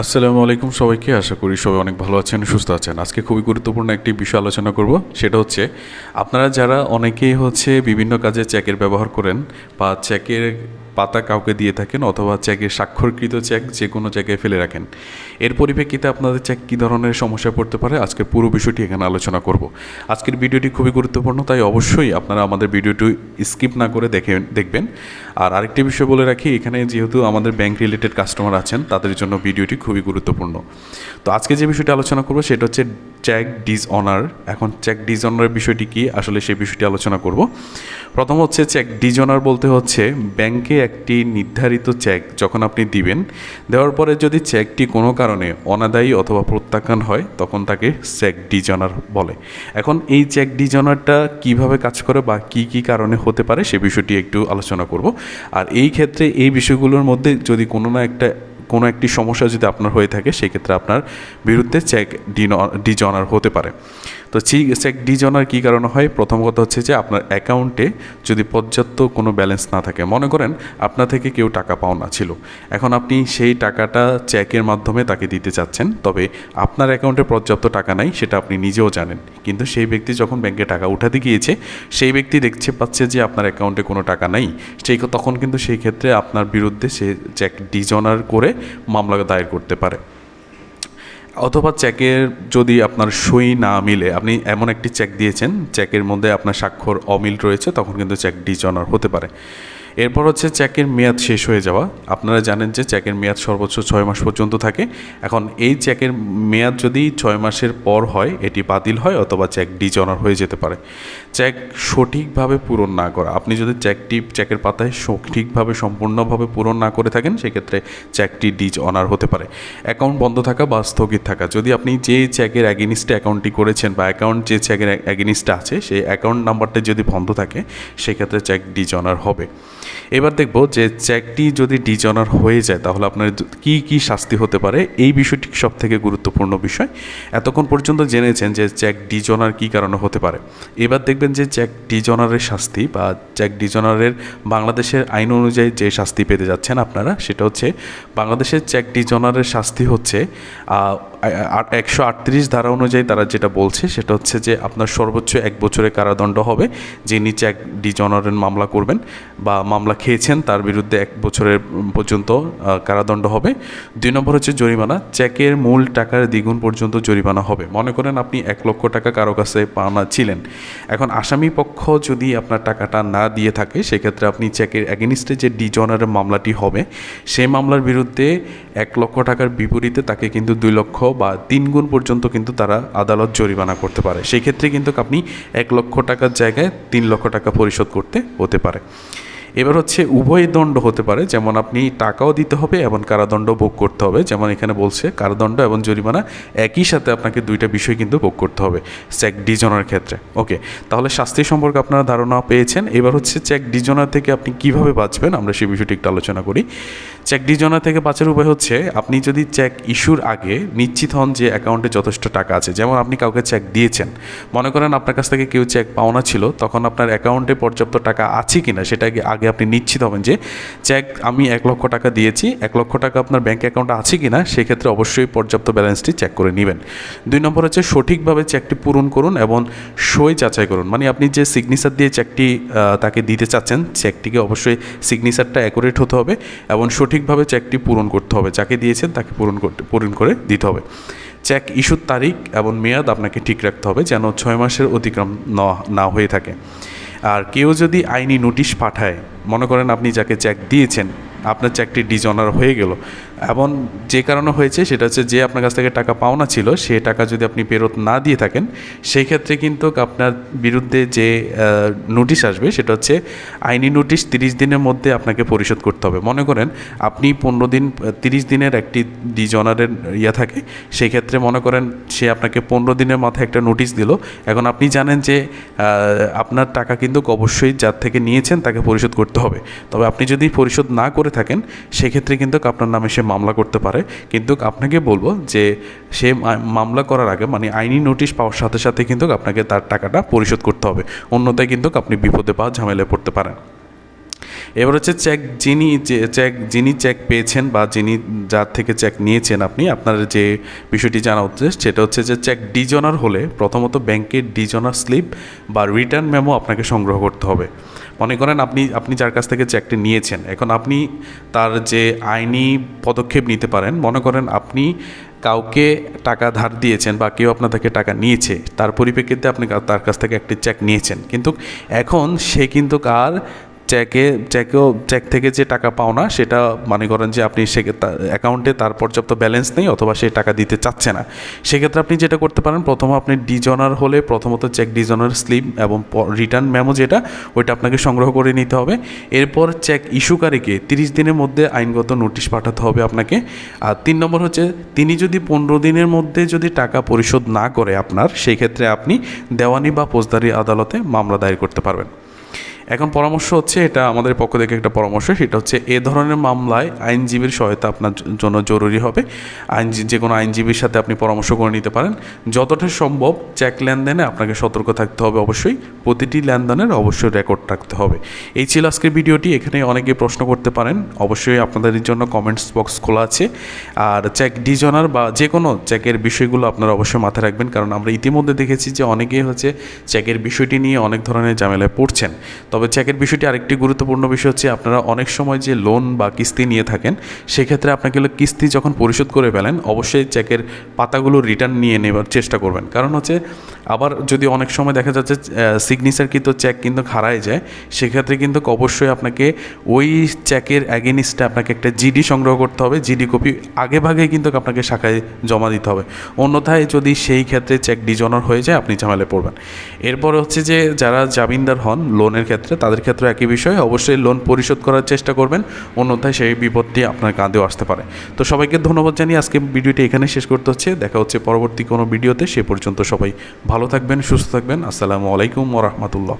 আসসালামু আলাইকুম সবাইকে, আশা করি সবাই অনেক ভালো আছেন, সুস্থ আছেন। আজকে খুবই গুরুত্বপূর্ণ একটি বিষয় আলোচনা করব, সেটা হচ্ছে আপনারা যারা অনেকেই হচ্ছে বিভিন্ন কাজে চেকের ব্যবহার করেন বা চেকের পাতা কাউকে দিয়ে থাকেন অথবা চেকের স্বাক্ষরকৃত চেক যে কোনো জায়গায় ফেলে রাখেন। এর পরিপ্রেক্ষিতে আপনাদের চেক কী ধরনের সমস্যায় পড়তে পারে? আজকে পুরো বিষয়টি এখানে আলোচনা করব। আজকের ভিডিওটি খুবই গুরুত্বপূর্ণ, তাই অবশ্যই আপনারা আমাদের ভিডিওটি স্কিপ না করে দেখে, দেখবেন। আর আরেকটি বিষয় বলে রাখি, এখানে যেহেতু আমাদের ব্যাংক রিলেটেড কাস্টমার আছেন, তাদের জন্য ভিডিওটি খুবই গুরুত্বপূর্ণ। তো আজকে যে বিষয়টি আলোচনা করব, সেটা হচ্ছে চেক ডিজ অনার এখন চেক ডিজ অনারের বিষয়টি কি? আসলে সেই বিষয়টি আলোচনা করব। প্রথম হচ্ছে চেক ডিজ অনার বলতে হচ্ছে ব্যাংকে একটি নির্ধারিত চেক যখন আপনি দিবেন, দেওয়ার পরে যদি চেকটি কোনো কারণে অনাদায়ী অথবা প্রত্যাখ্যান হয়, তখন তাকে চেক ডিজনার বলে। এখন এই চেক ডিজ অনারটা কীভাবে কাজ করে বা কি কি কারণে হতে পারে সে বিষয়টি একটু আলোচনা করব। আর এই ক্ষেত্রে এই বিষয়গুলোর মধ্যে যদি কোনো না একটা, কোনো একটি সমস্যা যদি আপনার হয়ে থাকে, সেক্ষেত্রে আপনার বিরুদ্ধে চেক ডিজনার হতে পারে। তো চেক ডিজনার কী কারণে হয়? প্রথম কথা হচ্ছে যে আপনার অ্যাকাউন্টে যদি পর্যাপ্ত কোনো ব্যালেন্স না থাকে, মনে করেন আপনার থেকে কেউ টাকা পাওনা ছিল, এখন আপনি সেই টাকাটা চেকের মাধ্যমে তাকে দিতে চাচ্ছেন, তবে আপনার অ্যাকাউন্টে পর্যাপ্ত টাকা নাই, সেটা আপনি নিজেও জানেন। কিন্তু সেই ব্যক্তি যখন ব্যাংকে টাকা উঠাতে গিয়েছে, সেই ব্যক্তি দেখছে, পাচ্ছে যে আপনার অ্যাকাউন্টে কোনো টাকা নাই, সেই তখন কিন্তু সেই ক্ষেত্রে আপনার বিরুদ্ধে সে চেক ডিজনার করে মামলা দায়ের করতে পারে। অথবা চেকের যদি আপনার সই না মিলে, আপনি এমন একটি চেক দিয়েছেন চেকের মধ্যে আপনার স্বাক্ষর অমিল রয়েছে, তখন কিন্তু চেক ডিজনার হতে পারে। এরপর হচ্ছে চেকের মেয়াদ শেষ হয়ে যাওয়া। আপনারা জানেন যে চেকের মেয়াদ সর্বোচ্চ ছয় মাস পর্যন্ত থাকে। এখন এই চেকের মেয়াদ যদি ছয় মাসের পর হয়, এটি বাতিল হয় অথবা চেক ডিজনার হয়ে যেতে পারে। চেক সঠিকভাবে পূরণ না করা। আপনি যদি চেকটি চেকের পাতায় সঠিকভাবে, সম্পূর্ণভাবে পূরণ না করে থাকেন, সেক্ষেত্রে চেকটি ডিজ অনার হতে পারে। অ্যাকাউন্ট বন্ধ থাকা বা স্থগিত থাকা। যদি আপনি যে চেকের অ্যাগেনিস্টে অ্যাকাউন্টটি করেছেন বা অ্যাকাউন্ট যে চেকের অ্যাগেনিস্টে আছে, সেই অ্যাকাউন্ট নাম্বারটা যদি বন্ধ থাকে, সেক্ষেত্রে চেক ডিজ অনার হবে। এবার দেখব যে চেকটি যদি ডিজনার হয়ে যায়, তাহলে আপনার কি কি শাস্তি হতে পারে? এই বিষয়টি সব থেকে গুরুত্বপূর্ণ বিষয়। এতক্ষণ পর্যন্ত জেনেছেন যে চেক ডিজনার কি কারণে হতে পারে। এবার দেখবেন যে চেক ডিজনারের শাস্তি বা চেক ডিজনারের বাংলাদেশের আইন অনুযায়ী যে শাস্তি পেতে যাচ্ছেন আপনারা, সেটা হচ্ছে বাংলাদেশের চেক ডিজনারের শাস্তি হচ্ছে একশো আটত্রিশ ধারা অনুযায়ী তারা যেটা বলছে, সেটা হচ্ছে যে আপনার সর্বোচ্চ এক বছরের কারাদণ্ড হবে যিনি চেক ডিজনারের মামলা করবেন বা মামলা খেয়েছেন, তার বিরুদ্ধে এক বছরের পর্যন্ত কারাদণ্ড হবে। দুই নম্বর হচ্ছে জরিমানা, চেকের মূল টাকার দ্বিগুণ পর্যন্ত জরিমানা হবে। মনে করেন আপনি এক লক্ষ টাকা কারও কাছে পাওনা ছিলেন। এখন আসামি পক্ষ যদি আপনার টাকাটা না দিয়ে থাকে, সেক্ষেত্রে আপনি চেকের অ্যাগেনিস্টে যে ডিজনারের মামলাটি হবে সেই মামলার বিরুদ্ধে এক লক্ষ টাকার বিপরীতে তাকে কিন্তু দুই লক্ষ বা তিন গুণ পর্যন্ত কিন্তু তারা আদালত জরিমানা করতে পারে। সেই ক্ষেত্রে কিন্তু আপনি এক লক্ষ টাকার জায়গায় তিন লক্ষ টাকা পরিশোধ করতে হতে পারে। এবার হচ্ছে উভয় দণ্ড হতে পারে, যেমন আপনি টাকাও দিতে হবে এবং কারাদণ্ড ভোগ করতে হবে। যেমন এখানে বলছে, কারাদণ্ড এবং জরিমানা একই সাথে আপনাকে দুইটা বিষয় কিন্তু ভোগ করতে হবে, চেক ডিজনার ক্ষেত্রে। ওকে, তাহলে শাস্তি সম্পর্কে আপনারা ধারণা পেয়েছেন। এবার হচ্ছে চেক ডিজনার থেকে আপনি কীভাবে বাঁচবেন, আমরা সেই বিষয়টি একটু আলোচনা করি। চেক ডিজনার থেকে বাঁচার উপায় হচ্ছে, আপনি যদি চেক ইস্যুর আগে নিশ্চিত হন যে অ্যাকাউন্টে যথেষ্ট টাকা আছে, যেমন আপনি কাউকে চেক দিয়েছেন। মনে করেন আপনার কাছ থেকে কেউ চেক পাওনা ছিল, তখন আপনার অ্যাকাউন্টে পর্যাপ্ত টাকা আছে কিনা, সেটা আগে আগে আপনি নিশ্চিত হবেন যে চেক আমি এক লক্ষ টাকা দিয়েছি, এক লক্ষ টাকা আপনার ব্যাঙ্ক অ্যাকাউন্টে আছে কি না সেক্ষেত্রে অবশ্যই পর্যাপ্ত ব্যালেন্সটি চেক করে নেবেন। দুই নম্বর হচ্ছে সঠিকভাবে চেকটি পূরণ করুন এবং সই যাচাই করুন। মানে আপনি যে সিগনেচার দিয়ে চেকটি তাকে দিতে চাচ্ছেন চেকটিকে অবশ্যই সিগনেচারটা অ্যাকুরেট হতে হবে এবং সঠিকভাবে চেকটি পূরণ করতে হবে। যাকে দিয়েছেন তাকে পূরণ করতে, পূরণ করে দিতে হবে। চেক ইস্যুর তারিখ এবং মেয়াদ আপনাকে ঠিক রাখতে হবে যেন ছয় মাসের অতিক্রম না হয়ে থাকে। আর কেউ যদি আইনি নোটিশ পাঠায়, মনে করেন আপনি যাকে চেক দিয়েছেন, আপনার চেকটি ডিজনার হয়ে গেল এবং যে কারণে হয়েছে, সেটা হচ্ছে যে আপনার কাছ থেকে টাকা পাওনা ছিল সে টাকা যদি আপনি ফেরত না দিয়ে থাকেন, সেই ক্ষেত্রে কিন্তু আপনার বিরুদ্ধে যে নোটিশ আসবে, সেটা হচ্ছে আইনি নোটিশ তিরিশ দিনের মধ্যে আপনাকে পরিশোধ করতে হবে। মনে করেন আপনি পনেরো দিন, তিরিশ দিনের একটি ডিজনারের ইয়ে থাকে, সেই ক্ষেত্রে মনে করেন সে আপনাকে পনেরো দিনের মাথায় একটা নোটিশ দিল। এখন আপনি জানেন যে আপনার টাকা কিন্তু অবশ্যই যার থেকে নিয়েছেন, তাকে পরিশোধ করতে হবে। তবে আপনি যদি পরিশোধ না করে থাকেন, সেক্ষেত্রে কিন্তু আপনার নামে সে মামলা করতে পারে। কিন্তু আপনাকে বলব যে সে মামলা করার আগে মানে আইনি নোটিশ পাওয়ার সাথে সাথে কিন্তু আপনাকে তার টাকাটা পরিশোধ করতে হবে। অন্যথায় কিন্তু আপনি বিপদে বা ঝামেলায় পড়তে পারেন। এবার হচ্ছে চেক যিনি চেক যিনি চেক পেয়েছেন বা যিনি যার থেকে চেক নিয়েছেন আপনি, আপনার যে বিষয়টি জানা হচ্ছে সেটা হচ্ছে যে চেক ডিজনার হলে প্রথমত ব্যাংকের ডিজনার স্লিপ বা রিটার্ন মেমো আপনাকে সংগ্রহ করতে হবে। মনে করেন আপনি আপনি যার কাছ থেকে চেকটি নিয়েছেন, এখন আপনি তার যে আইনি পদক্ষেপ নিতে পারেন, মনে করেন আপনি কাউকে টাকা ধার দিয়েছেন বা কেউ আপনার থেকে টাকা নিয়েছে, তার পরিপ্রেক্ষিতে আপনি তার কাছ থেকে একটি চেক নিয়েছেন, কিন্তু এখন সে কিন্তু আর চেকে চেকেও চেক থেকে যে টাকা পাওনা সেটা মনে করেন যে আপনি সে অ্যাকাউন্টে তার পর্যাপ্ত ব্যালেন্স নেই অথবা সে টাকা দিতে চাচ্ছে না। সেক্ষেত্রে আপনি যেটা করতে পারেন, প্রথম আপনি ডিজনার হলে প্রথমত চেক ডিজনার স্লিপ এবং রিটার্ন মেমো যেটা, ওইটা আপনাকে সংগ্রহ করে নিতে হবে। এরপর চেক ইস্যুকারীকে তিরিশ দিনের মধ্যে আইনগত নোটিশ পাঠাতে হবে আপনাকে। আর তিন নম্বর হচ্ছে, তিনি যদি পনেরো দিনের মধ্যে যদি টাকা পরিশোধ না করে আপনার সেই ক্ষেত্রে আপনি দেওয়ানি বা ফৌজদারি আদালতে মামলা দায়ের করতে পারবেন। এখন পরামর্শ হচ্ছে এটা আমাদের পক্ষ থেকে একটা পরামর্শ, সেটা হচ্ছে এ ধরনের মামলায় আইনজীবীর সহায়তা আপনার জন্য জরুরি হবে। আইনজী যে কোনো আইনজীবীর সাথে আপনি পরামর্শ করে নিতে পারেন। যতটা সম্ভব চেক লেনদেনে আপনাকে সতর্ক থাকতে হবে অবশ্যই। প্রতিটি লেনদেনের অবশ্যই রেকর্ড রাখতে হবে। এই ছিল আজকের ভিডিওটি, এখানে অনেকে প্রশ্ন করতে পারেন। অবশ্যই আপনাদের জন্য কমেন্টস বক্স খোলা আছে। আর চেক ডিজনার বা যে কোনো চেকের বিষয়গুলো আপনারা অবশ্যই মাথায় রাখবেন, কারণ আমরা ইতিমধ্যে দেখেছি যে অনেকেই হচ্ছে চেকের বিষয়টি নিয়ে অনেক ধরনের ঝামেলায় পড়ছেন। তবে চেকের বিষয়টি আরেকটি গুরুত্বপূর্ণ বিষয় হচ্ছে আপনারা অনেক সময় যে লোন বা কিস্তি নিয়ে থাকেন, সেক্ষেত্রে আপনাকে কিস্তি যখন পরিশোধ করে ফেলেন, অবশ্যই চেকের পাতাগুলো রিটার্ন নিয়ে নেবার চেষ্টা করবেন। কারণ হচ্ছে আবার যদি অনেক সময় দেখা যাচ্ছে সিগনেচার কিন্তু চেক কিন্তু হারায় যায়, সেক্ষেত্রে কিন্তু অবশ্যই আপনাকে ওই চেকের অ্যাগেনিস্টে আপনাকে একটা জিডি সংগ্রহ করতে হবে। জিডি কপি আগে ভাগে কিন্তু আপনাকে শাখায় জমা দিতে হবে। অন্যথায় যদি সেই ক্ষেত্রে চেক ডিজনার হয়ে যায়, আপনি ঝামেলায় পড়বেন। এরপরে হচ্ছে যে যারা জামিনদার হন লোনের ক্ষেত্রে তাদের ক্ষেত্রে একই বিষয়। অবশ্যই লোন পরিশোধ করার চেষ্টা করবেন। অন্যথায় সেই বিপদটি আপনার কাঁধেও আসতে পারে। তো সবাইকে ধন্যবাদ জানিয়ে আজকে ভিডিওটি এখানে শেষ করতে হচ্ছে। দেখা হচ্ছে পরবর্তী কোনো ভিডিওতে। সে পর্যন্ত সবাই ভালো থাকবেন, সুস্থ থাকবেন। আসসালামু আলাইকুম ওরহমতুল্লাহ